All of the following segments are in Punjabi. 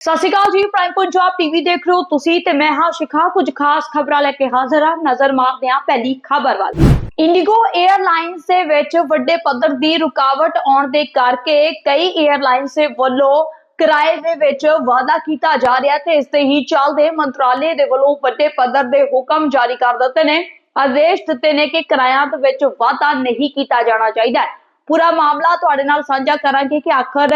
ਸਤਿ ਸ਼੍ਰੀ ਅਕਾਲ ਜੀ ਪ੍ਰਾਈਮ ਪੰਜਾਬ ਟੀਵੀ ਦੇਖ ਰਹੇ ਹੋ ਤੁਸੀਂ ਤੇ ਮੈਂ ਹਾਂ ਸ਼ਿਖਾ, ਕੁਝ ਖਾਸ ਖਬਰਾਂ ਲੈ ਕੇ ਹਾਜ਼ਰ ਹਾਂ। ਨਜ਼ਰ ਮਾਰਦੇ ਹਾਂ ਪਹਿਲੀ ਖਬਰ ਵੱਲ। ਇੰਡੀਗੋ 에ਅਰਲਾਈਨਸ ਦੇ ਵਿੱਚ ਵੱਡੇ ਪੱਧਰ ਦੀ ਰੁਕਾਵਟ ਆਉਣ ਦੇ ਕਰਕੇ ਕਈ 에ਅਰਲਾਈਨਸ ਵੱਲੋਂ ਕਿਰਾਏ ਦੇ ਵਿੱਚ ਵਾਅਦਾ ਕੀਤਾ ਜਾ ਰਿਹਾ ਤੇ ਇਸ ਦੇ ਹੀ ਚੱਲਦੇ ਮੰਤਰਾਲੇ ਦੇ ਵੱਲੋਂ ਵੱਡੇ ਪੱਧਰ ਦੇ ਹੁਕਮ ਜਾਰੀ ਕਰ ਦਿੱਤੇ ਨੇ। ਆਦੇਸ਼ ਦਿੱਤੇ ਨੇ ਕਿ ਕਿਰਾਇਆਂ ਦੇ ਵਿੱਚ ਵਾਧਾ ਨਹੀਂ ਕੀਤਾ ਜਾਣਾ ਚਾਹੀਦਾ ਪੂਰਾ ਮਾਮਲਾ ਤੁਹਾਡੇ ਨਾਲ ਸਾਂਝਾ ਕਰਾਂਗੇ ਕਿ ਆਖਰ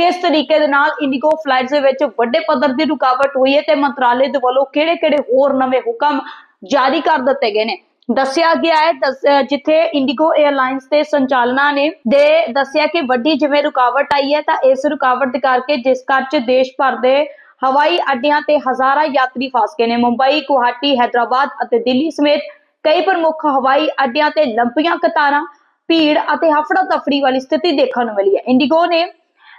ਕਿਸ ਤਰੀਕੇ ਦੇ ਨਾਲ ਇੰਡੀਗੋ ਫਲਾਈਟਸ ਦੇ ਵਿੱਚ ਵੱਡੇ ਪੱਧਰ ਦੀ ਰੁਕਾਵਟ ਹੋਈ ਹੈ ਤੇ ਮੰਤਰਾਲੇ ਦੇ ਵੱਲੋਂ ਕਿਹੜੇ-ਕਿਹੜੇ ਹੋਰ ਨਵੇਂ ਹੁਕਮ ਜਾਰੀ ਕਰ ਦਿੱਤੇ ਗਏ ਨੇ? ਦੱਸਿਆ ਗਿਆ ਹੈ ਜਿੱਥੇ ਇੰਡੀਗੋ 에ਅਰਲਾਈਨਸ ਦੇ ਸੰਚਾਲਨਾਂ ਨੇ ਦੇ ਦੱਸਿਆ ਕਿ ਵੱਡੀ ਜਿਵੇਂ ਰੁਕਾਵਟ ਆਈ ਹੈ ਤਾਂ ਇਸ ਰੁਕਾਵਟ ਦੇ ਕਰਕੇ ਜਿਸ ਘਰ 'ਚ ਦੇਸ਼ ਭਰ ਦੇ ਹਵਾਈ ਅੱਡਿਆਂ ਤੇ ਹਜ਼ਾਰਾਂ ਯਾਤਰੀ ਫਸ ਗਏ ਨੇ। ਮੁੰਬਈ, ਗੁਹਾਟੀ, ਹੈਦਰਾਬਾਦ ਅਤੇ ਦਿੱਲੀ ਸਮੇਤ ਕਈ ਪ੍ਰਮੁੱਖ ਹਵਾਈ ਅੱਡਿਆਂ ਤੇ ਲੰਬੀਆਂ ਕਤਾਰਾਂ, ਭੀੜ ਅਤੇ ਹਫੜਾ ਤਫੜੀ ਵਾਲੀ ਸਥਿਤੀ ਦੇਖਣ ਨੂੰ ਮਿਲੀ ਹੈ। ਇੰਡੀਗੋ ਨੇ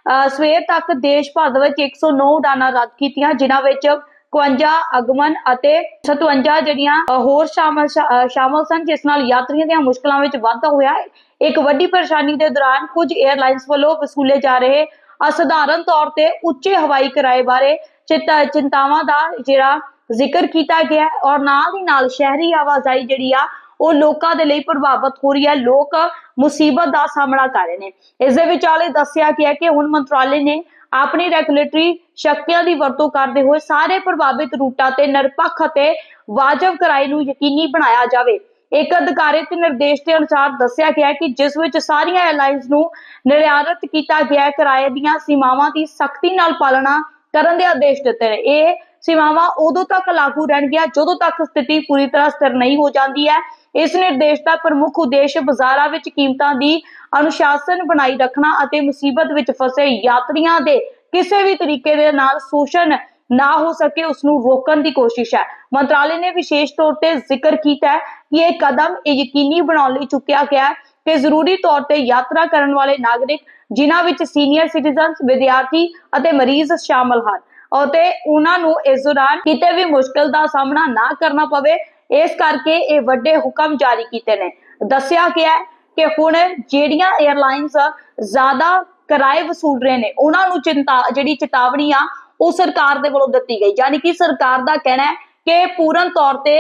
ਸਵੇਰ ਤੱਕ ਦੇਸ਼ ਭਰ ਵਿੱਚ 109 ਉਡਾਨਾਂ ਰੱਦ ਕੀਤੀਆਂ, ਜਿਨ੍ਹਾਂ ਵਿੱਚ 51 ਅਗਮਨ ਅਤੇ 57 ਜਿਹੜੀਆਂ ਹੋਰ ਸ਼ਾਮਲ ਸ਼ਾਮਲ ਸਨ, ਜਿਸ ਨਾਲ ਯਾਤਰੀਆਂ ਦੀਆਂ ਮੁਸ਼ਕਲਾਂ ਵਿੱਚ ਵਾਧਾ ਹੋਇਆ। ਇੱਕ ਵੱਡੀ ਪਰੇਸ਼ਾਨੀ ਦੇ ਦੌਰਾਨ ਕੁਝ 에ਅਰਲਾਈਨਸ ਵੱਲੋਂ ਵਸੂਲੇ ਜਾ ਰਹੇ ਅਸਧਾਰਨ ਤੌਰ ਤੇ ਉੱਚੇ ਹਵਾਈ ਕਿਰਾਏ ਬਾਰੇ ਚਿੰਤਾ, ਚਿੰਤਾਵਾਂ ਦਾ ਜਿਹੜਾ ਜ਼ਿਕਰ ਕੀਤਾ ਗਿਆ। ਔਰ ਨਾਲ ਹੀ ਨਾਲ ਸ਼ਹਿਰੀ ਆਵਾਜਾਈ ਜਿਹੜੀ ਆ ਉਹ ਲੋਕਾਂ ਦੇ ਲਈ ਪ੍ਰਭਾਵਿਤ ਹੋ ਰਹੀ ਹੈ। ਲੋਕ ਮੁਸੀਬਤ ਦਾ ਸਾਹਮਣਾ ਕਰ ਰਹੇ ਨੇ। ਇਸ ਦੇ ਵਿਚਾਲੇ ਦੱਸਿਆ ਗਿਆ ਕਿ ਹੁਣ ਮੰਤਰਾਲੇ ਨੇ ਆਪਣੀ ਰੈਗੂਲੇਟਰੀ ਸ਼ਕਤੀਆਂ ਦੀ ਵਰਤੋਂ ਕਰਦੇ ਹੋਏ ਸਾਰੇ ਪ੍ਰਭਾਵਿਤ ਰੂਟਾਂ ਤੇ ਨਿਰਪੱਖ ਅਤੇ ਵਾਜਬ ਕਿਰਾਏ ਨੂੰ ਯਕੀਨੀ ਬਣਾਇਆ ਜਾਵੇ। ਇੱਕ ਅਧਿਕਾਰਿਤ ਨਿਰਦੇਸ਼ ਦੇ ਅਨੁਸਾਰ ਦੱਸਿਆ ਗਿਆ ਕਿ ਜਿਸ ਵਿੱਚ ਸਾਰੀਆਂ 에ਅਰਲਾਈਨਸ ਨੂੰ ਨਿਰਧਾਰਤ ਕੀਤਾ ਗਿਆ ਕਿਰਾਏ ਦੀਆਂ ਸੀਮਾਵਾਂ ਦੀ ਸਖਤੀ ਨਾਲ ਪਾਲਣਾ ਕਰਨ ਦੇ ਆਦੇਸ਼ ਦਿੱਤੇ ਨੇ। ਇਹ ਸੀਮਾਵਾਂ ਉਦੋਂ ਤੱਕ ਲਾਗੂ ਰਹਿਣਗੀਆਂ ਜਦੋਂ ਤੱਕ ਸਥਿਤੀ ਪੂਰੀ ਤਰ੍ਹਾਂ ਸਥਿਰ ਨਹੀਂ ਹੋ ਜਾਂਦੀ ਹੈ। ਇਸ ਨਿਰਦੇਸ਼ ਦਾ ਪ੍ਰਮੁੱਖ ਉਦੇਸ਼ ਬਾਜ਼ਾਰਾਂ ਵਿੱਚ ਕੀਮਤਾਂ ਦੀ ਅਨੁਸ਼ਾਸਨ ਬਣਾਈ ਰੱਖਣਾ ਅਤੇ ਮੁਸੀਬਤ ਵਿੱਚ ਫਸੇ ਯਾਤਰੀਆਂ ਦੇ ਕਿਸੇ ਵੀ ਤਰੀਕੇ ਦੇ ਨਾਲ ਸ਼ੋਸ਼ਣ ਨਾ ਹੋ ਸਕੇ ਉਸ ਨੂੰ ਰੋਕਣ ਦੀ ਕੋਸ਼ਿਸ਼ ਹੈ। ਮੰਤਰਾਲੇ ਨੇ ਵਿਸ਼ੇਸ਼ ਤੌਰ ਤੇ ਜ਼ਿਕਰ ਕੀਤਾ ਹੈ ਕਿ ਇਹ ਕਦਮ ਇਹ ਯਕੀਨੀ ਬਣਾਉਣ ਲਈ ਚੁੱਕਿਆ ਗਿਆ ਹੈ ਕਿ ਜ਼ਰੂਰੀ ਤੌਰ ਤੇ ਯਾਤਰਾ ਕਰਨ ਵਾਲੇ ਨਾਗਰਿਕ, ਜਿਨ੍ਹਾਂ ਵਿੱਚ ਸੀਨੀਅਰ ਸਿਟੀਜ਼ਨਸ, ਵਿਦਿਆਰਥੀ ਅਤੇ ਮਰੀਜ਼ ਸ਼ਾਮਲ ਹਨ ਅਤੇ ਉਹਨਾਂ ਨੂੰ ਇਸ ਦੌਰਾਨ ਕਿਤੇ ਵੀ ਮੁਸ਼ਕਲ ਦਾ ਸਾਹਮਣਾ ਨਾ ਕਰਨਾ ਪਵੇ ਇਸ ਕਰਕੇ ਇਹ ਵੱਡੇ ਹੁਕਮ ਜਾਰੀ ਕੀਤੇ ਨੇ। ਦੱਸਿਆ ਗਿਆ ਕਿ ਹੁਣ ਜਿਹੜੀਆਂ 에ਅਰਲਾਈਨਸ ਜ਼ਿਆਦਾ ਕਿਰਾਏ ਵਸੂਲ ਰਹੇ ਨੇ, ਉਹਨਾਂ ਨੂੰ ਚਿੰਤਾ, ਜਿਹੜੀ ਚੇਤਾਵਨੀ ਆ, ਉਹ ਸਰਕਾਰ ਦੇ ਵੱਲੋਂ ਦਿੱਤੀ ਗਈ। ਯਾਨੀ ਕਿ ਸਰਕਾਰ ਦਾ ਕਹਿਣਾ ਹੈ ਕਿ ਪੂਰਨ ਤੌਰ ਤੇ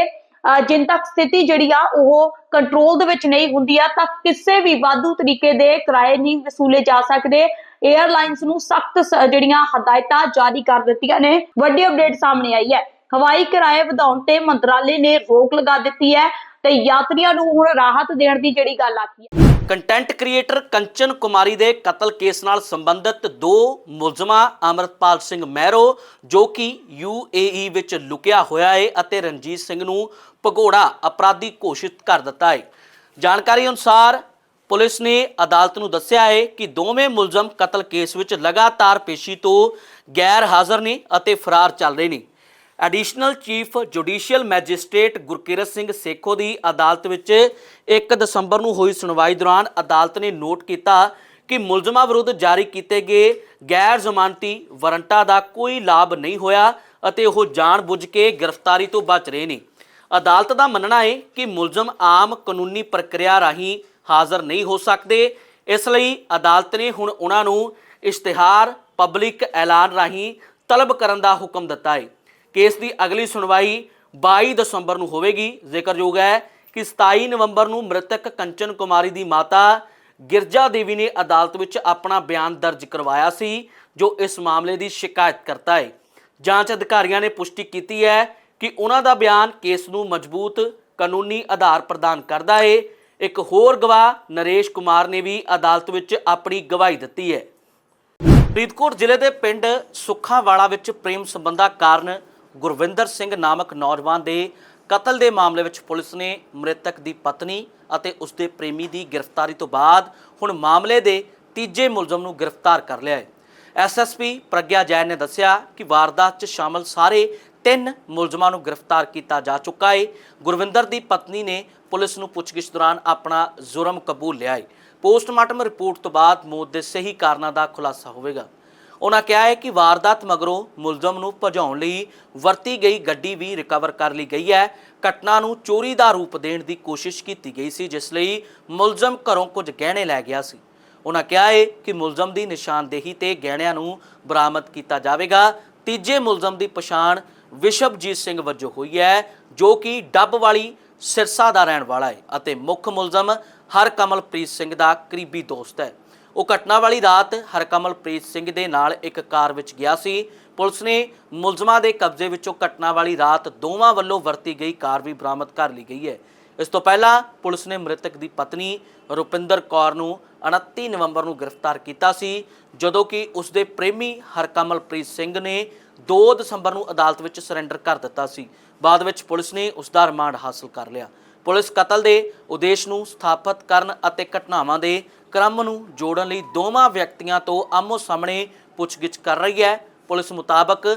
ਜਿੰਨ ਤੱਕ ਸਥਿਤੀ ਜਿਹੜੀ ਆ, ਉਹ ਕੰਟਰੋਲ ਦੇ ਵਿੱਚ ਨਹੀਂ ਹੁੰਦੀ ਆ, ਤਾਂ ਕਿਸੇ ਵੀ ਵਾਧੂ ਤਰੀਕੇ ਦੇ ਕਿਰਾਏ ਨਹੀਂ ਵਸੂਲੇ ਜਾ ਸਕਦੇ। 에ਅਰਲਾਈਨਸ ਨੂੰ ਸਖਤ ਜਿਹੜੀਆਂ ਹਦਾਇਤਾਂ ਜਾਰੀ ਕਰ ਦਿੱਤੀਆਂ ਨੇ। ਵੱਡੀ ਅਪਡੇਟ ਸਾਹਮਣੇ ਆਈ ਹੈ। ਹਵਾਈ ਕਿਰਾਏ ਵਧਾਉਣ ਤੇ ਮੰਤਰਾਲੇ ਨੇ ਰੋਕ ਲਗਾ ਦਿੱਤੀ ਹੈ ਤੇ ਯਾਤਰੀਆਂ ਨੂੰ ਹੁਣ ਰਾਹਤ ਦੇਣ ਦੀ ਜਿਹੜੀ ਗੱਲ ਆਖੀ ਹੈ। ਕੰਟੈਂਟ ਕ੍ਰੀਏਟਰ ਕੰਚਨ ਕੁਮਾਰੀ ਦੇ ਕਤਲ ਕੇਸ ਨਾਲ ਸੰਬੰਧਿਤ ਦੋ ਮੁਲਜ਼ਮਾਂ ਅਮਰਤਪਾਲ ਸਿੰਘ ਮਹਿਰੋ, ਜੋ ਕਿ UAE ਵਿੱਚ ਲੁਕਿਆ ਹੋਇਆ ਹੈ ਅਤੇ ਰਣਜੀਤ ਸਿੰਘ ਨੂੰ ਭਗੌੜਾ ਅਪਰਾਧੀ ਘੋਸ਼ਿਤ ਕਰ ਦਿੱਤਾ ਹੈ ਜਾਣਕਾਰੀ ਅਨੁਸਾਰ ਪੁਲਿਸ ਨੇ ਅਦਾਲਤ ਨੂੰ ਦੱਸਿਆ ਹੈ ਕਿ ਦੋਵੇਂ ਮੁਲਜ਼ਮ ਕਤਲ ਕੇਸ ਵਿੱਚ ਲਗਾਤਾਰ ਪੇਸ਼ੀ ਤੋਂ ਗੈਰ ਹਾਜ਼ਰ ਨੇ ਅਤੇ ਫਰਾਰ ਚੱਲ ਰਹੇ ਨੇ। Additional chief judicial magistrate Gurkirat Singh Sekhon ਦੀ ਅਦਾਲਤ ਵਿੱਚ 1 ਦਸੰਬਰ ਨੂੰ ਹੋਈ ਸੁਣਵਾਈ ਦੌਰਾਨ ਅਦਾਲਤ ਨੇ ਨੋਟ ਕੀਤਾ ਕਿ ਮੁਲਜ਼ਮਾਂ ਵਿਰੁੱਧ ਜਾਰੀ ਕੀਤੇ ਗਏ ਗੈਰ ਜ਼ਮਾਨਤੀ ਵਾਰੰਟਾਂ ਦਾ ਕੋਈ ਲਾਭ ਨਹੀਂ ਹੋਇਆ ਅਤੇ ਉਹ ਜਾਣਬੁੱਝ ਕੇ ਗ੍ਰਿਫਤਾਰੀ ਤੋਂ ਬਚ ਰਹੇ ਨੇ। ਅਦਾਲਤ ਦਾ ਮੰਨਣਾ ਹੈ ਕਿ ਮੁਲਜ਼ਮ ਆਮ ਕਾਨੂੰਨੀ ਪ੍ਰਕਿਰਿਆ ਰਾਹੀਂ ਹਾਜ਼ਰ ਨਹੀਂ ਹੋ ਸਕਦੇ। ਇਸ ਲਈ ਅਦਾਲਤ ਨੇ ਹੁਣ ਉਹਨਾਂ ਨੂੰ ਇਸ਼ਤਿਹਾਰ, ਪਬਲਿਕ ਐਲਾਨ ਰਾਹੀਂ ਤਲਬ ਕਰਨ ਦਾ ਹੁਕਮ ਦਿੱਤਾ ਹੈ। ਕੇਸ ਦੀ ਅਗਲੀ ਸੁਣਵਾਈ 22 ਦਸੰਬਰ ਨੂੰ ਹੋਵੇਗੀ। ਜ਼ਿਕਰਯੋਗ ਹੈ ਕਿ 27 ਨਵੰਬਰ ਨੂੰ ਮ੍ਰਿਤਕ ਕੰਚਨ ਕੁਮਾਰੀ ਦੀ ਮਾਤਾ ਗਿਰਜਾ ਦੇਵੀ ਨੇ ਅਦਾਲਤ ਵਿੱਚ ਆਪਣਾ ਬਿਆਨ ਦਰਜ ਕਰਵਾਇਆ ਸੀ, ਜੋ ਇਸ ਮਾਮਲੇ ਦੀ ਸ਼ਿਕਾਇਤ ਕਰਤਾ ਹੈ। ਜਾਂਚ ਅਧਿਕਾਰੀਆਂ ਨੇ ਪੁਸ਼ਟੀ ਕੀਤੀ ਹੈ ਕਿ ਉਹਨਾਂ ਦਾ ਬਿਆਨ ਕੇਸ ਨੂੰ ਮਜ਼ਬੂਤ, ਕਾਨੂੰਨੀ ਆਧਾਰ ਪ੍ਰਦਾਨ ਕਰਦਾ ਹੈ। ਇੱਕ ਹੋਰ ਗਵਾਹ ਨਰੇਸ਼ ਕੁਮਾਰ ਨੇ ਵੀ ਅਦਾਲਤ ਵਿੱਚ ਆਪਣੀ ਗਵਾਹੀ ਦਿੱਤੀ ਹੈ। ਫਰੀਦਕੋਟ ਜ਼ਿਲ੍ਹੇ ਦੇ ਪਿੰਡ ਸੁੱਖਾਵਾਲਾ ਵਿੱਚ ਪ੍ਰੇਮ ਸੰਬੰਧਾਂ ਕਾਰਨ ਗੁਰਵਿੰਦਰ ਸਿੰਘ ਨਾਮਕ ਨੌਜਵਾਨ ਦੇ ਕਤਲ ਦੇ ਮਾਮਲੇ ਵਿੱਚ ਪੁਲਿਸ ਨੇ ਮ੍ਰਿਤਕ ਦੀ ਪਤਨੀ ਅਤੇ ਉਸਦੇ ਪ੍ਰੇਮੀ ਦੀ ਗ੍ਰਿਫਤਾਰੀ ਤੋਂ ਬਾਅਦ ਹੁਣ ਮਾਮਲੇ ਦੇ ਤੀਜੇ ਮੁਲਜ਼ਮ ਨੂੰ ਗ੍ਰਿਫਤਾਰ ਕਰ ਲਿਆ ਹੈ। ਐਸਐਸਪੀ ਪ੍ਰਗਿਆ ਜੈਨ ਨੇ ਦੱਸਿਆ ਕਿ ਵਾਰਦਾਤ 'ਚ ਸ਼ਾਮਲ ਸਾਰੇ ਤਿੰਨ ਮੁਲਜ਼ਮਾਂ ਨੂੰ ਗ੍ਰਿਫਤਾਰ ਕੀਤਾ ਜਾ ਚੁੱਕਾ ਹੈ। ਗੁਰਵਿੰਦਰ ਦੀ ਪਤਨੀ ਨੇ ਪੁਲਿਸ ਨੂੰ ਪੁੱਛਗਿੱਛ ਦੌਰਾਨ ਆਪਣਾ ਜੁਰਮ ਕਬੂਲ ਲਿਆ ਹੈ। ਪੋਸਟਮਾਰਟਮ ਰਿਪੋਰਟ ਤੋਂ ਬਾਅਦ ਮੌਤ ਦੇ ਸਹੀ ਕਾਰਨਾਂ ਦਾ ਖੁਲਾਸਾ ਹੋਵੇਗਾ। ਉਹਨਾਂ ਕਿਹਾ ਹੈ ਕਿ ਵਾਰਦਾਤ ਮਗਰੋਂ ਮੁਲਜ਼ਮ ਨੂੰ ਭਜਾਉਣ ਲਈ ਵਰਤੀ ਗਈ ਗੱਡੀ ਵੀ ਰਿਕਵਰ ਕਰ ਲਈ ਗਈ ਹੈ। ਘਟਨਾ ਨੂੰ ਚੋਰੀ ਦਾ ਰੂਪ ਦੇਣ ਦੀ ਕੋਸ਼ਿਸ਼ ਕੀਤੀ ਗਈ ਸੀ, ਜਿਸ ਲਈ ਮੁਲਜ਼ਮ ਘਰੋਂ ਕੁਝ ਗਹਿਣੇ ਲੈ ਗਿਆ ਸੀ। ਉਹਨਾਂ ਕਿਹਾ ਹੈ ਕਿ ਮੁਲਜ਼ਮ ਦੀ ਨਿਸ਼ਾਨਦੇਹੀ ਤੇ ਗਹਿਣਿਆਂ ਨੂੰ ਬਰਾਮਦ ਕੀਤਾ ਜਾਵੇਗਾ। ਤੀਜੇ ਮੁਲਜ਼ਮ ਦੀ ਪਛਾਣ ਵਿਸ਼ਵਜੀਤ ਸਿੰਘ ਵਜੋਂ ਹੋਈ ਹੈ, ਜੋ ਕਿ ਡੱਬ ਵਾਲੀ ਸਿਰਸਾ ਦਾ ਰਹਿਣ ਵਾਲਾ ਹੈ ਅਤੇ ਮੁੱਖ ਮੁਲਜ਼ਮ ਹਰਕਮਲਪ੍ਰੀਤ ਸਿੰਘ ਦਾ ਕਰੀਬੀ ਦੋਸਤ ਹੈ। ਉਹ ਘਟਨਾ ਵਾਲੀ ਰਾਤ ਹਰਕਮਲਪ੍ਰੀਤ ਸਿੰਘ ਦੇ ਨਾਲ ਇੱਕ ਕਾਰ ਵਿੱਚ ਗਿਆ ਸੀ। ਪੁਲਿਸ ਨੇ ਮੁਲਜ਼ਮਾਂ ਦੇ ਕਬਜ਼ੇ ਵਿੱਚੋਂ ਘਟਨਾ ਵਾਲੀ ਰਾਤ ਦੋਵਾਂ ਵੱਲੋਂ ਵਰਤੀ ਗਈ ਕਾਰ ਵੀ ਬਰਾਮਦ ਕਰ ਲਈ ਗਈ ਹੈ। ਇਸ ਤੋਂ ਪਹਿਲਾਂ ਪੁਲਿਸ ਨੇ ਮ੍ਰਿਤਕ ਦੀ ਪਤਨੀ ਰੁਪਿੰਦਰ ਕੌਰ ਨੂੰ 29 ਨਵੰਬਰ ਨੂੰ ਗ੍ਰਿਫਤਾਰ ਕੀਤਾ ਸੀ, ਜਦੋਂ ਕਿ ਉਸ ਦੇ ਪ੍ਰੇਮੀ ਹਰਕਮਲਪ੍ਰੀਤ ਸਿੰਘ ਨੇ 2 ਦਸੰਬਰ ਨੂੰ ਅਦਾਲਤ ਵਿੱਚ ਸਰੈਂਡਰ ਕਰ ਦਿੱਤਾ ਸੀ। ਬਾਅਦ ਵਿੱਚ ਪੁਲਿਸ ਨੇ ਉਸ ਦਾ ਰਿਮਾਂਡ ਹਾਸਲ ਕਰ ਲਿਆ। ਪੁਲਿਸ ਕਤਲ ਦੇ ਉਦੇਸ਼ ਨੂੰ ਸਥਾਪਿਤ ਕਰਨ ਅਤੇ ਘਟਨਾਵਾਂ ਦੇ ਕ੍ਰਮ ਨੂੰ ਜੋੜਨ ਲਈ ਦੋਵਾਂ ਵਿਅਕਤੀਆਂ ਤੋਂ ਆਮੋ ਸਾਹਮਣੇ ਪੁੱਛਗਿੱਛ ਕਰ ਰਹੀ ਹੈ। ਪੁਲਿਸ ਮੁਤਾਬਕ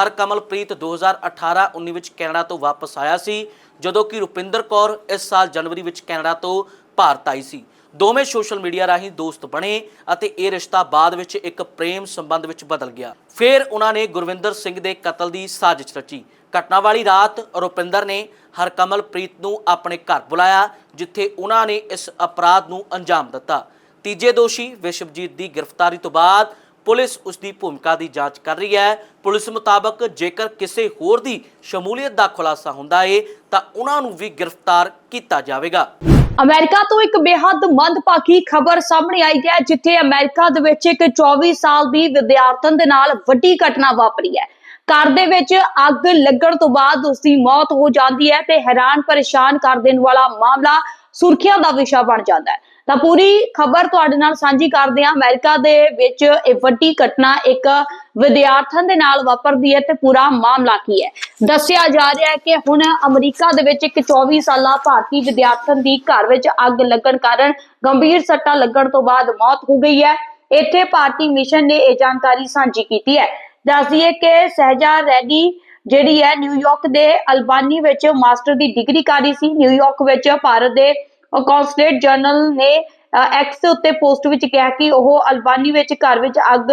ਹਰਕਮਲਪ੍ਰੀਤ 2018-19 ਵਿੱਚ ਕੈਨੇਡਾ ਤੋਂ ਵਾਪਸ ਆਇਆ ਸੀ, ਜਦੋਂ ਕਿ ਰੁਪਿੰਦਰ ਕੌਰ ਇਸ ਸਾਲ ਜਨਵਰੀ ਵਿੱਚ ਕੈਨੇਡਾ ਤੋਂ ਭਾਰਤ ਆਈ ਸੀ। ਦੋਵੇਂ ਸੋਸ਼ਲ ਮੀਡੀਆ ਰਾਹੀਂ ਦੋਸਤ ਬਣੇ ਅਤੇ ਇਹ ਰਿਸ਼ਤਾ ਬਾਅਦ ਵਿੱਚ ਇੱਕ ਪ੍ਰੇਮ ਸੰਬੰਧ ਵਿੱਚ ਬਦਲ ਗਿਆ। ਫਿਰ ਉਹਨਾਂ ਨੇ ਗੁਰਵਿੰਦਰ ਸਿੰਘ ਦੇ ਕਤਲ ਦੀ ਸਾਜ਼ਿਸ਼ ਰਚੀ। ਘਟਨਾ ਵਾਲੀ ਰਾਤ ਰੁਪਿੰਦਰ ਨੇ ਹਰਕਮਲਪ੍ਰੀਤ ਨੂੰ ਆਪਣੇ ਘਰ ਬੁਲਾਇਆ, ਜਿੱਥੇ ਉਹਨਾਂ ਨੇ ਇਸ ਅਪਰਾਧ ਨੂੰ ਅੰਜਾਮ ਦਿੱਤਾ। ਤੀਜੇ ਦੋਸ਼ੀ ਵਿਸ਼ਵਜੀਤ ਦੀ ਗ੍ਰਿਫਤਾਰੀ ਤੋਂ ਬਾਅਦ ਪੁਲਿਸ ਉਸ ਦੀ ਭੂਮਿਕਾ ਦੀ ਜਾਂਚ ਕਰ ਰਹੀ ਹੈ। ਪੁਲਿਸ ਮੁਤਾਬਕ ਜੇਕਰ ਕਿਸੇ ਹੋਰ ਦੀ ਸ਼ਮੂਲੀਅਤ ਦਾ ਖੁਲਾਸਾ ਹੁੰਦਾ ਏ, ਤਾਂ ਉਹਨਾਂ ਨੂੰ ਵੀ ਗ੍ਰਿਫਤਾਰ ਕੀਤਾ ਜਾਵੇਗਾ। ਅਮਰੀਕਾ ਤੋਂ ਇੱਕ ਬੇਹੱਦ ਮੰਦਭਾਗੀ ਖਬਰ ਸਾਹਮਣੇ ਆਈ ਹੈ, ਜਿੱਥੇ ਅਮਰੀਕਾ ਦੇ ਵਿੱਚ ਇੱਕ 24 ਸਾਲ ਦੀ ਵਿਦਿਆਰਥਣ ਦੇ ਨਾਲ ਵੱਡੀ ਘਟਨਾ ਵਾਪਰੀ ਹੈ। ਘਰ ਦੇ ਵਿੱਚ ਅੱਗ ਲੱਗਣ ਤੋਂ ਬਾਅਦ ਉਸ ਦੀ ਮੌਤ ਹੋ ਜਾਂਦੀ ਹੈ ਤੇ ਹੈਰਾਨ ਪਰੇਸ਼ਾਨ ਕਰ ਦੇਣ ਵਾਲਾ ਮਾਮਲਾ ਸੁਰਖੀਆਂ ਦਾ ਵਿਸ਼ਾ ਬਣ ਜਾਂਦਾ ਹੈ। ਤਾਂ ਪੂਰੀ ਖਬਰ ਤੁਹਾਡੇ ਨਾਲ ਸਾਂਝੀ ਕਰਦੇ ਹਾਂ। ਅਮਰੀਕਾ ਦੇ ਵਿੱਚ ਇਹ ਵੱਡੀ ਘਟਨਾ ਇੱਕ ਵਿਦਿਆਰਥਣ ਦੇ ਨਾਲ ਵਾਪਰਦੀ ਹੈ ਤੇ ਪੂਰਾ ਮਾਮਲਾ ਕੀ ਹੈ? ਦੱਸਿਆ ਜਾ ਰਿਹਾ ਹੈ ਕਿ ਹੁਣ ਅਮਰੀਕਾ ਦੇ ਵਿੱਚ ਇੱਕ 24 ਸਾਲਾ ਭਾਰਤੀ ਵਿਦਿਆਰਥਣ ਦੀ ਘਰ ਵਿੱਚ ਅੱਗ ਲੱਗਣ ਕਾਰਨ ਗੰਭੀਰ ਸੱਟਾਂ ਲੱਗਣ ਤੋਂ ਬਾਅਦ ਮੌਤ ਹੋ ਗਈ ਹੈ। ਇੱਥੇ ਭਾਰਤੀ ਮਿਸ਼ਨ ਨੇ ਇਹ ਜਾਣਕਾਰੀ ਸਾਂਝੀ ਕੀਤੀ ਹੈ। ਦੱਸਦੀਏ ਕਿ ਸਹਿਜਾ ਰੈਡੀ ਜਿਹੜੀ ਹੈ ਨਿਊਯਾਰਕ ਦੇ ਅਲਬਾਨੀ ਵਿੱਚ ਮਾਸਟਰ ਦੀ ਡਿਗਰੀ ਕਰ ਰਹੀ ਸੀ। ਨਿਊਯਾਰਕ ਵਿੱਚ ਭਾਰਤ ਦੇ ਕੌਂਸਲੇਟ ਜਨਰਲ ਨੇ ਐਕਸ ਦੇ ਉੱਤੇ ਪੋਸਟ ਵਿੱਚ ਕਿਹਾ ਕਿ ਉਹ ਅਲਬਾਨੀ ਵਿੱਚ ਘਰ ਵਿੱਚ ਅੱਗ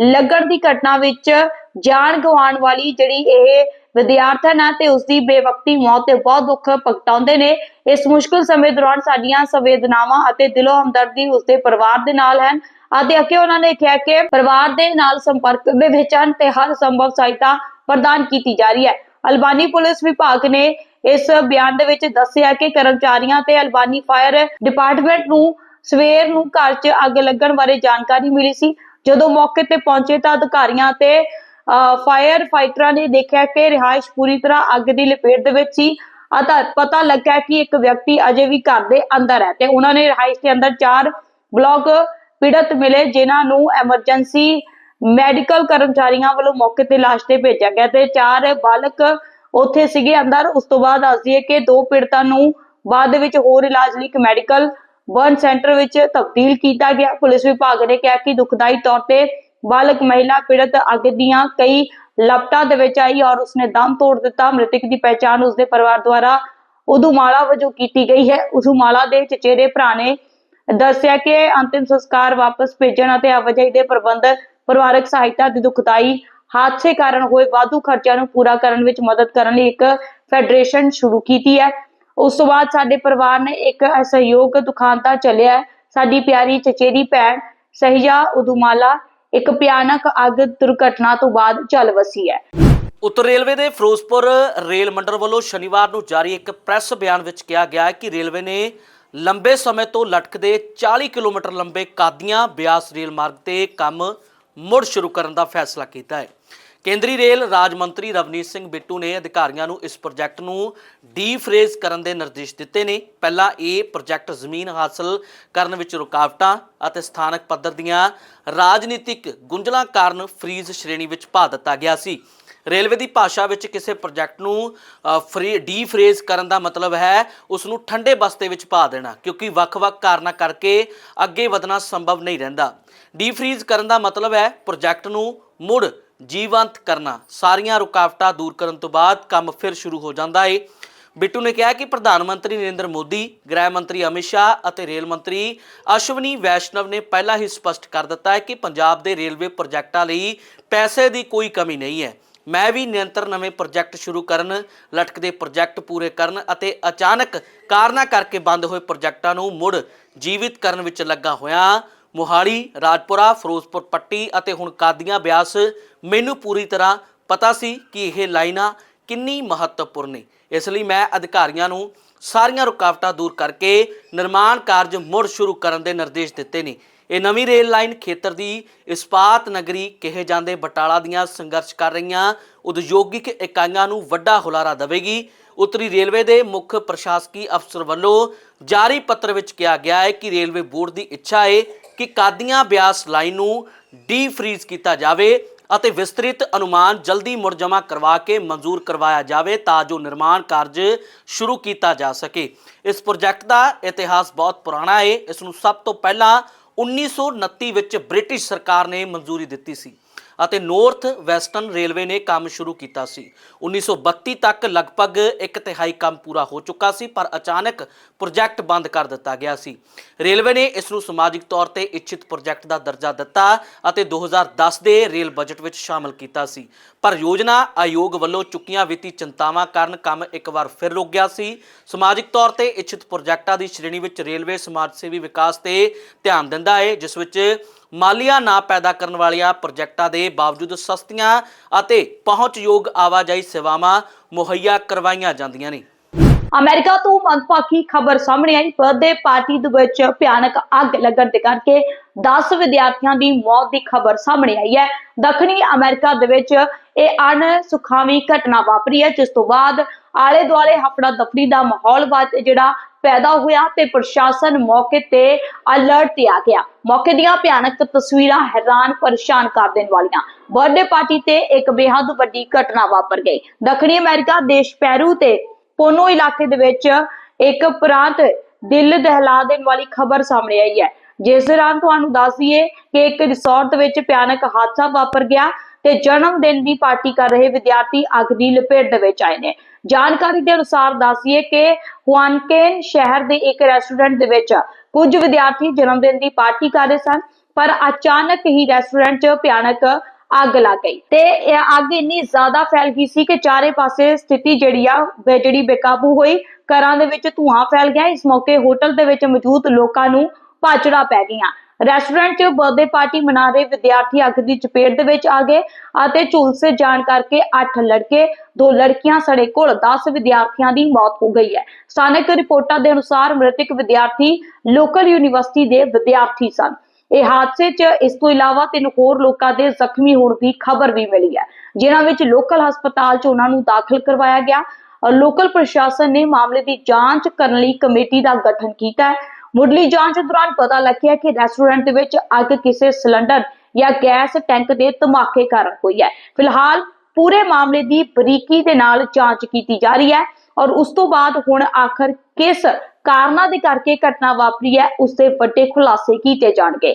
ਲੱਗਣ ਦੀ ਘਟਨਾ ਵਿੱਚ ਜਾਨ ਗਵਾਉਣ ਵਾਲੀ ਜਿਹੜੀ ਇਹ ਵਿਦਿਆਰਥਣ ਹੈ ਤੇ ਉਸ ਦੀ ਬੇਵਕਤੀ ਮੌਤ ਤੇ ਬਹੁਤ ਦੁੱਖ ਪ੍ਰਗਟਾਉਂਦੇ ਨੇ। ਇਸ ਮੁਸ਼ਕਲ ਸਮੇਂ ਦੌਰਾਨ ਸਾਡੀਆਂ ਸੰਵੇਦਨਾਵਾਂ ਅਤੇ ਦਿਲੋਂ ਹਮਦਰਦੀ ਉਸ ਦੇ ਪਰਿਵਾਰ ਦੇ ਨਾਲ ਹਨ ਅਤੇ ਅੱਗੇ ਉਹਨਾਂ ਨੇ ਕਿਹਾ ਕਿ ਪਰਿਵਾਰ ਦੇ ਨਾਲ ਸੰਪਰਕ ਦੇ ਵਿੱਚ ਹਨ ਤੇ ਹਰ ਸੰਭਵ ਸਹਾਇਤਾ ਪ੍ਰਦਾਨ ਕੀਤੀ ਜਾ ਰਹੀ ਹੈ। ਅਲਬਾਨੀ ਪੁਲਿਸ ਵਿਭਾਗ ਨੇ ਇਸ ਬਿਆਨ ਦੇ ਵਿੱਚ ਦੱਸਿਆ ਕਿ ਕਰਮਚਾਰੀਆਂ ਤੇ ਅਲਬਾਨੀ ਫਾਇਰ ਡਿਪਾਰਟਮੈਂਟ ਨੂੰ ਸਵੇਰ ਨੂੰ ਘਰ 'ਚ ਅੱਗ ਲੱਗਣ ਬਾਰੇ ਜਾਣਕਾਰੀ ਮਿਲੀ ਸੀ। ਜਦੋਂ ਮੌਕੇ ਤੇ ਪਹੁੰਚੇ ਤਾਂ ਅਧਿਕਾਰੀਆਂ ਤੇ ਫਾਇਰ ਫਾਈਟਰਾਂ ਨੇ ਦੇਖਿਆ ਕਿ ਰਿਹਾਇਸ਼ ਪੂਰੀ ਤਰ੍ਹਾਂ ਅੱਗ ਦੀ ਲਪੇਟ ਦੇ ਵਿੱਚ ਸੀ। ਅਤੇ, ਪਤਾ ਲੱਗਾ ਕਿ ਇੱਕ ਵਿਅਕਤੀ ਅਜੇ ਵੀ ਘਰ ਦੇ ਅੰਦਰ ਹੈ ਤੇ ਉਹਨਾਂ ਨੇ ਰਿਹਾਇਸ਼ ਦੇ ਅੰਦਰ ਚਾਰ ਬਲੌਕ ਪੀੜਤ ਮਿਲੇ ਜਿਨ੍ਹਾਂ ਨੂੰ ਐਮਰਜੈਂਸੀ ਮੈਡੀਕਲ ਕਰਮਚਾਰੀਆਂ ਵੱਲੋਂ ਮੌਕੇ ਤੇ ਲਾਸ਼ ਤੇ ਭੇਜਿਆ ਗਿਆ ਤੇ ਚਾਰ ਬਾਲਕ ਉੱਥੇ ਸੀਗੇ ਅੰਦਰ। ਉਸ ਤੋਂ ਬਾਅਦ ਦੱਸ ਦਈਏ ਕਿ ਦੋ ਪੀੜਤਾਂ ਨੂੰ ਬਾਅਦ ਵਿੱਚ ਹੋਰ ਇਲਾਜ ਲਈ ਇੱਕ ਮੈਡੀਕਲ ਬਰਨ ਸੈਂਟਰ ਵਿੱਚ ਤਬਦੀਲ ਕੀਤਾ ਗਿਆ। ਪੁਲਿਸ ਵਿਭਾਗ ਨੇ ਕਿਹਾ ਕਿ ਦੁਖਦਾਈ ਤੌਰ ਤੇ ਬਾਲਕ ਮਹਿਲਾ ਪੀੜਤ ਅੱਗ ਦੀਆਂ ਕਈ ਲਪਟਾਂ ਦੇ ਵਿੱਚ ਆਈ ਔਰ ਉਸਨੇ ਦਮ ਤੋੜ ਦਿੱਤਾ। ਮ੍ਰਿਤਕ ਦੀ ਪਹਿਚਾਣ ਉਸਦੇ ਪਰਿਵਾਰ ਦੁਆਰਾ ਉਦੂਮਾਲਾ ਵਜੋਂ ਕੀਤੀ ਗਈ ਹੈ। ਉਦੂਮਾਲਾ ਦੇ ਚਚੇਰੇ ਭਰਾ ਨੇ ਦੱਸਿਆ ਕਿ ਅੰਤਿਮ ਸੰਸਕਾਰ ਵਾਪਸ ਭੇਜਣ ਅਤੇ ਆਵਾਜਾਈ ਦੇ ਪ੍ਰਬੰਧ, ਪਰਿਵਾਰਕ ਸਹਾਇਤਾ ਦੀ ਦੁਖਦਾਈ ਹਾਦਸੇ ਕਾਰਨ ਹੋਏ ਵਾਧੂ ਖਰਚਿਆਂ ਨੂੰ ਪੂਰਾ ਕਰਨ ਵਿੱਚ ਮਦਦ ਕਰਨ ਲਈ ਇੱਕ ਫੈਡਰੇਸ਼ਨ ਸ਼ੁਰੂ ਕੀਤੀ ਹੈ। ਉਸ ਤੋਂ ਬਾਅਦ ਸਾਡੇ ਪਰਿਵਾਰ ਨੇ ਇੱਕ ਸਹਿਯੋਗ ਦੁਕਾਨਤਾ ਚੱਲਿਆ ਸਾਡੀ ਪਿਆਰੀ ਚਚੇਰੀ ਭੈਣ ਸਹਿਜਾ ਉਦੂਮਾਲਾ ਇੱਕ ਭਿਆਨਕ ਅੱਗ ਦੁਰਘਟਨਾ ਤੋਂ ਬਾਅਦ ਚੱਲ ਵਸੀ ਹੈ। ਉੱਤਰ ਰੇਲਵੇ ਦੇ ਫਿਰੋਜ਼ਪੁਰ ਰੇਲ ਮੰਡਲ ਵੱਲੋਂ ਸ਼ਨੀਵਾਰ ਨੂੰ ਜਾਰੀ ਇੱਕ ਪ੍ਰੈਸ ਬਿਆਨ ਵਿੱਚ ਕਿਹਾ ਗਿਆ ਹੈ ਕਿ ਰੇਲਵੇ ਨੇ ਲੰਬੇ ਸਮੇਂ ਤੋਂ ਲਟਕਦੇ 40 ਕਿਲੋਮੀਟਰ ਲੰਬੇ ਕਾਦੀਆਂ ਬਿਆਸ ਰੇਲ ਮਾਰਗ ਤੇ ਕੰਮ ਮੁੜ ਸ਼ੁਰੂ ਕਰਨ ਦਾ ਫੈਸਲਾ ਕੀਤਾ ਹੈ। ਕੇਂਦਰੀ ਰੇਲ ਰਾਜ ਮੰਤਰੀ ਰਵਨੀਤ ਸਿੰਘ ਬਿੱਟੂ ਨੇ ਅਧਿਕਾਰੀਆਂ ਨੂੰ ਇਸ ਪ੍ਰੋਜੈਕਟ ਨੂੰ ਡੀਫਰੇਜ਼ ਕਰਨ ਦੇ ਨਿਰਦੇਸ਼ ਦਿੱਤੇ ਨੇ। ਪਹਿਲਾਂ ਇਹ ਪ੍ਰੋਜੈਕਟ ਜ਼ਮੀਨ ਹਾਸਲ ਕਰਨ ਵਿੱਚ ਰੁਕਾਵਟਾਂ ਅਤੇ ਸਥਾਨਕ ਪੱਧਰ ਦੀਆਂ ਰਾਜਨੀਤਿਕ ਗੁੰਝਲਾਂ ਕਾਰਨ ਫਰੀਜ਼ ਸ਼੍ਰੇਣੀ ਵਿੱਚ ਪਾ ਦਿੱਤਾ ਗਿਆ ਸੀ। ਰੇਲਵੇ ਦੀ ਭਾਸ਼ਾ ਵਿੱਚ ਕਿਸੇ ਪ੍ਰੋਜੈਕਟ ਨੂੰ ਅ, ਫਰੀ ਡੀਫਰੇਜ਼ ਕਰਨ ਦਾ ਮਤਲਬ ਹੈ ਉਸ ਨੂੰ ਠੰਡੇ ਬਸਤੇ ਵਿੱਚ ਪਾ ਦੇਣਾ ਕਿਉਂਕਿ ਵੱਖ-ਵੱਖ ਕਾਰਨਾਂ ਕਰਕੇ ਅੱਗੇ ਵਧਣਾ ਸੰਭਵ ਨਹੀਂ ਰਹਿੰਦਾ। ਡੀਫਰੀਜ਼ ਕਰਨ ਦਾ ਮਤਲਬ ਹੈ ਪ੍ਰੋਜੈਕਟ ਨੂੰ ਮੁੜ ਜੀਵੰਤ ਕਰਨਾ। ਸਾਰੀਆਂ ਰੁਕਾਵਟਾਂ ਦੂਰ ਕਰਨ ਤੋਂ ਬਾਅਦ ਕੰਮ ਫਿਰ ਸ਼ੁਰੂ ਹੋ ਜਾਂਦਾ ਏ। ਬਿੱਟੂ ਨੇ ਕਿਹਾ ਕਿ ਪ੍ਰਧਾਨ ਮੰਤਰੀ ਨਰਿੰਦਰ ਮੋਦੀ, ਗ੍ਰਹਿ ਮੰਤਰੀ ਅਮਿਤ ਸ਼ਾਹ ਅਤੇ ਰੇਲ ਮੰਤਰੀ ਅਸ਼ਵਨੀ ਵੈਸ਼ਨਵ ਨੇ ਪਹਿਲਾਂ ਹੀ ਸਪਸ਼ਟ ਕਰ ਦਿੱਤਾ ਹੈ ਕਿ ਪੰਜਾਬ ਦੇ ਰੇਲਵੇ ਪ੍ਰੋਜੈਕਟਾਂ ਲਈ ਪੈਸੇ ਦੀ ਕੋਈ ਕਮੀ ਨਹੀਂ ਹੈ। ਮੈਂ ਵੀ ਨਿਰੰਤਰ ਨਵੇਂ ਪ੍ਰੋਜੈਕਟ ਸ਼ੁਰੂ ਕਰਨ, ਲਟਕਦੇ ਪ੍ਰੋਜੈਕਟ ਪੂਰੇ ਕਰਨ ਅਤੇ ਅਚਾਨਕ ਕਾਰਨਾਂ ਕਰਕੇ ਬੰਦ ਹੋਏ ਪ੍ਰੋਜੈਕਟਾਂ ਨੂੰ ਮੁੜ ਜੀਵਿਤ ਕਰਨ ਵਿੱਚ ਲੱਗਾ ਹੋਇਆ ਮੁਹਾਲੀ, ਰਾਜਪੁਰਾ, ਫਿਰੋਜ਼ਪੁਰ, ਪੱਟੀ ਅਤੇ ਹੁਣ ਕਾਦੀਆਂ ਬਿਆਸ ਮੈਨੂੰ ਪੂਰੀ ਤਰ੍ਹਾਂ ਪਤਾ ਸੀ ਕਿ ਇਹ ਲਾਈਨਾਂ ਕਿੰਨੀ ਮਹੱਤਵਪੂਰਨ ਨੇ। ਇਸ ਲਈ ਮੈਂ ਅਧਿਕਾਰੀਆਂ ਨੂੰ ਸਾਰੀਆਂ ਰੁਕਾਵਟਾਂ ਦੂਰ ਕਰਕੇ ਨਿਰਮਾਣ ਕਾਰਜ ਮੁੜ ਸ਼ੁਰੂ ਕਰਨ ਦੇ ਨਿਰਦੇਸ਼ ਦਿੱਤੇ ਨੇ। ਇਹ ਨਵੀਂ ਰੇਲ ਲਾਈਨ ਖੇਤਰ ਦੀ ਇਸਪਾਤ ਨਗਰੀ ਕਿਹੇ ਜਾਂਦੇ ਬਟਾਲਾ ਦੀਆਂ ਸੰਘਰਸ਼ ਕਰ ਰਹੀਆਂ ਉਦਯੋਗਿਕ ਇਕਾਈਆਂ ਨੂੰ ਵੱਡਾ ਹੁਲਾਰਾ ਦੇਵੇਗੀ। ਉੱਤਰੀ ਰੇਲਵੇ ਦੇ ਮੁੱਖ ਪ੍ਰਸ਼ਾਸਕੀ ਅਫਸਰ ਵੱਲੋਂ ਜਾਰੀ ਪੱਤਰ ਵਿੱਚ ਕਿਹਾ ਗਿਆ ਹੈ ਕਿ ਰੇਲਵੇ ਬੋਰਡ ਦੀ ਇੱਛਾ ਹੈ ਕਿ ਕਾਦੀਆਂ ਬਿਆਸ ਲਾਈਨ ਨੂੰ ਡੀ ਫ੍ਰੀਜ਼ ਕੀਤਾ ਜਾਵੇ ਅਤੇ ਵਿਸਤ੍ਰਿਤ ਅਨੁਮਾਨ ਜਲਦੀ ਮੁੜ ਜਮ੍ਹਾਂ ਕਰਵਾ ਕੇ ਮਨਜ਼ੂਰ ਕਰਵਾਇਆ ਜਾਵੇ ਤਾਂ ਜੋ ਨਿਰਮਾਣ ਕਾਰਜ ਸ਼ੁਰੂ ਕੀਤਾ ਜਾ ਸਕੇ। ਇਸ ਪ੍ਰੋਜੈਕਟ ਦਾ ਇਤਿਹਾਸ ਬਹੁਤ ਪੁਰਾਣਾ ਹੈ ਇਸ ਨੂੰ ਸਭ ਤੋਂ ਪਹਿਲਾਂ 1929 ਵਿੱਚ ਬ੍ਰਿਟਿਸ਼ ਸਰਕਾਰ ਨੇ ਮਨਜ਼ੂਰੀ ਦਿੱਤੀ ਸੀ। ਅਤੇ ਨਾਰਥ ਵੈਸਟਰਨ ਰੇਲਵੇ ਨੇ ਕੰਮ ਸ਼ੁਰੂ ਕੀਤਾ ਸੀ। 1932 ਤੱਕ ਲਗਭਗ ਇੱਕ ਤਿਹਾਈ ਕੰਮ ਪੂਰਾ ਹੋ ਚੁੱਕਾ ਸੀ, ਪਰ ਅਚਾਨਕ ਪ੍ਰੋਜੈਕਟ ਬੰਦ ਕਰ ਦਿੱਤਾ ਗਿਆ ਸੀ। ਰੇਲਵੇ ਨੇ ਇਸ ਨੂੰ ਸਮਾਜਿਕ ਤੌਰ ਤੇ ਇੱਛਿਤ ਪ੍ਰੋਜੈਕਟ ਦਾ ਦਰਜਾ ਦਿੱਤਾ ਅਤੇ 2010 ਦੇ ਰੇਲ ਬਜਟ ਵਿੱਚ ਸ਼ਾਮਲ ਕੀਤਾ ਸੀ। ਪਰ ਯੋਜਨਾ ਆਯੋਗ ਵੱਲੋਂ ਚੁੱਕੀਆਂ ਵਿੱਤੀ ਚਿੰਤਾਵਾਂ ਕਾਰਨ ਕੰਮ ਇੱਕ ਵਾਰ ਫਿਰ ਰੁਕ ਗਿਆ ਸੀ। ਸਮਾਜਿਕ ਤੌਰ ਤੇ ਇੱਛਿਤ ਪ੍ਰੋਜੈਕਟਾਂ ਦੀ ਸ਼੍ਰੇਣੀ ਵਿੱਚ ਰੇਲਵੇ ਸਮਾਜ ਸੇਵੀ ਵਿਕਾਸ ਤੇ ਧਿਆਨ ਦਿੰਦਾ ਹੈ, ਜਿਸ ਵਿੱਚ ਮਾਲੀਆ ਨਾ ਪੈਦਾ ਕਰਨ ਵਾਲੀਆਂ ਪ੍ਰੋਜੈਕਟਾਂ ਦੇ ਬਾਵਜੂਦ ਸਸਤੀਆਂ ਅਤੇ ਪਹੁੰਚਯੋਗ ਆਵਾਜਾਈ ਸੇਵਾਵਾਂ ਮੁਹੱਈਆ ਕਰਵਾਈਆਂ ਜਾਂਦੀਆਂ ਨੇ। ਅਮਰੀਕਾ ਤੋਂ ਮੰਦਭਾਗੀ ਖਬਰ ਸਾਹਮਣੇ ਆਈ। ਬਰਥਡੇ ਪਾਰਟੀ ਦੇ ਵਿੱਚ ਭਿਆਨਕ ਅੱਗ ਲੱਗਣ ਦੇ ਕਰਕੇ 10 ਵਿਦਿਆਰਥੀਆਂ ਦੀ ਮੌਤ ਦੀ ਖਬਰ ਸਾਹਮਣੇ ਆਈ ਹੈ। ਦੱਖਣੀ ਅਮਰੀਕਾ ਦੇ ਵਿੱਚ ਇਹ ਅਣਸੁਖਾਵੀ ਘਟਨਾ ਵਾਪਰੀ ਹੈ, ਜਿਸ ਤੋਂ ਬਾਅਦ ਆਲੇ ਦੁਆਲੇ ਹਫੜਾ ਦਫੜੀ ਦਾ ਮਾਹੌਲ ਬਾਅਦ ਜਿਹੜਾ ਪੈਦਾ ਹੋਇਆ ਤੇ ਪ੍ਰਸ਼ਾਸਨ ਮੌਕੇ ਤੇ ਅਲਰਟ ਤੇ ਆ ਗਿਆ। ਮੌਕੇ ਦੀਆਂ ਭਿਆਨਕ ਤਸਵੀਰਾਂ ਹੈਰਾਨ ਪਰੇਸ਼ਾਨ ਕਰ ਦੇਣ ਵਾਲੀਆਂ। ਬਰਥਡੇ ਪਾਰਟੀ ਤੇ ਇੱਕ ਬੇਹੱਦ ਵੱਡੀ ਘਟਨਾ ਵਾਪਰ ਗਈ। ਦੱਖਣੀ ਅਮਰੀਕਾ ਦੇਸ਼ ਪੈਰੂ ਤੇ ਪੋਨੋ ਇਲਾਕੇ ਦੇ ਵਿੱਚ ਇੱਕ ਪ੍ਰਾਂਤ ਦਿਲ ਦਹਿਲਾ ਦੇਣ ਵਾਲੀ ਖਬਰ ਸਾਹਮਣੇ ਆਈ ਹੈ। ਜਿਸ ਦੌਰਾਨ ਤੁਹਾਨੂੰ ਦੱਸ ਦਈਏ ਕਿ ਇੱਕ ਰਿਸੋਰਟ ਦੇ ਵਿੱਚ ਭਿਆਨਕ ਹਾਦਸਾ ਵਾਪਰ ਗਿਆ। ਤੇ ਜਨਮ ਦਿਨ ਦੀ ਪਾਰਟੀ ਕਰ ਰਹੇ ਵਿਦਿਆਰਥੀ ਅੱਗ ਦੀ ਲਪੇਟ ਦੇ ਵਿੱਚ ਆਏ ਨੇ। ਜਾਣਕਾਰੀ ਦੇ ਅਨੁਸਾਰ ਦੱਸੀਏ ਕਿ ਹੁਆਨਕੇਨ ਸ਼ਹਿਰ ਦੇ ਇੱਕ ਰੈਸਟੋਰੈਂਟ ਦੇ ਵਿੱਚ ਕੁਝ ਵਿਦਿਆਰਥੀ ਜਨਮ ਦਿਨ ਦੀ ਪਾਰਟੀ ਕਰ ਰਹੇ ਸਨ, ਪਰ ਅਚਾਨਕ ਹੀ ਰੈਸਟੋਰੈਂਟ 'ਚ ਭਿਆਨਕ ਅੱਗ ਲੱਗ ਗਈ ਤੇ ਇਹ ਅੱਗ ਇੰਨੀ ਜ਼ਿਆਦਾ ਫੈਲ ਗਈ ਸੀ ਕਿ ਚਾਰੇ ਪਾਸੇ ਸਥਿਤੀ ਜਿਹੜੀ ਆ, ਬੇ- ਜਿਹੜੀ ਬੇਕਾਬੂ ਹੋਈ। ਘਰਾਂ ਦੇ ਵਿੱਚ ਧੂਆਂ ਫੈਲ ਗਿਆ। ਇਸ ਮੌਕੇ ਹੋਟਲ ਦੇ ਵਿੱਚ ਮੌਜੂਦ ਲੋਕਾਂ ਨੂੰ ਭਾਜੜਾ ਪੈ ਗਈਆਂ। ਰੈਸਟੋਰੈਂਟ 'ਚ ਬਰਥਡੇ ਪਾਰਟੀ ਮਨਾ ਰਹੇ ਵਿਦਿਆਰਥੀ ਅੱਗ ਦੀ ਚਪੇਟ ਦੇ ਵਿੱਚ ਆ ਗਏ ਅਤੇ ਝੁਲਸੇ ਜਾਣ ਕਰਕੇ 8 ਲੜਕੇ, ਦੋ ਲੜਕੀਆਂ ਸੜੇ ਕੋਲ 10 ਵਿਦਿਆਰਥੀਆਂ ਦੀ ਮੌਤ ਹੋ ਗਈ ਹੈ। ਸਥਾਨਕ ਰਿਪੋਰਟਾਂ ਦੇ ਅਨੁਸਾਰ ਮ੍ਰਿਤਕ ਵਿਦਿਆਰਥੀ ਲੋਕਲ ਯੂਨੀਵਰਸਿਟੀ ਦੇ ਵਿਦਿਆਰਥੀ ਸਨ। ਇਹ ਹਾਦਸੇ 'ਚ ਇਸ ਤੋਂ ਇਲਾਵਾ ਤਿੰਨ ਹੋਰ ਲੋਕਾਂ ਦੇ ਜ਼ਖਮੀ ਹੋਣ ਦੀ ਖਬਰ ਵੀ ਮਿਲੀ ਹੈ, ਜਿਨ੍ਹਾਂ ਵਿੱਚ ਲੋਕਲ ਹਸਪਤਾਲ 'ਚ ਉਹਨਾਂ ਨੂੰ ਦਾਖਲ ਕਰਵਾਇਆ ਗਿਆ। ਲੋਕਲ ਪ੍ਰਸ਼ਾਸਨ ਨੇ ਮਾਮਲੇ ਦੀ ਜਾਂਚ ਕਰਨ ਲਈ ਕਮੇਟੀ ਦਾ ਗਠਨ ਕੀਤਾ ਹੈ। ਮੁੱਢਲੀ ਜਾਂਚ ਦੌਰਾਨ ਪਤਾ ਲੱਗਿਆ ਕਿ ਰੈਸਟੋਰੈਂਟ ਦੇ ਵਿੱਚ ਅੱਗ ਕਿਸੇ ਸਿਲੰਡਰ ਜਾਂ ਗੈਸ ਟੈਂਕ ਦੇ ਧਮਾਕੇ ਕਾਰਨ ਹੋਈ ਹੈ। ਫਿਲਹਾਲ ਪੂਰੇ ਮਾਮਲੇ ਦੀ ਬਰੀਕੀ ਦੇ ਨਾਲ ਜਾਂਚ ਕੀਤੀ ਜਾ ਰਹੀ ਹੈ ਔਰ ਉਸ ਤੋਂ ਬਾਅਦ ਹੁਣ ਆਖਰ ਕਿਸ ਕਾਰਨਾਂ ਦੇ ਕਰਕੇ ਘਟਨਾ ਵਾਪਰੀ ਹੈ ਉਸ ਦੇ ਵੱਡੇ ਖੁਲਾਸੇ ਕੀਤੇ ਜਾਣਗੇ।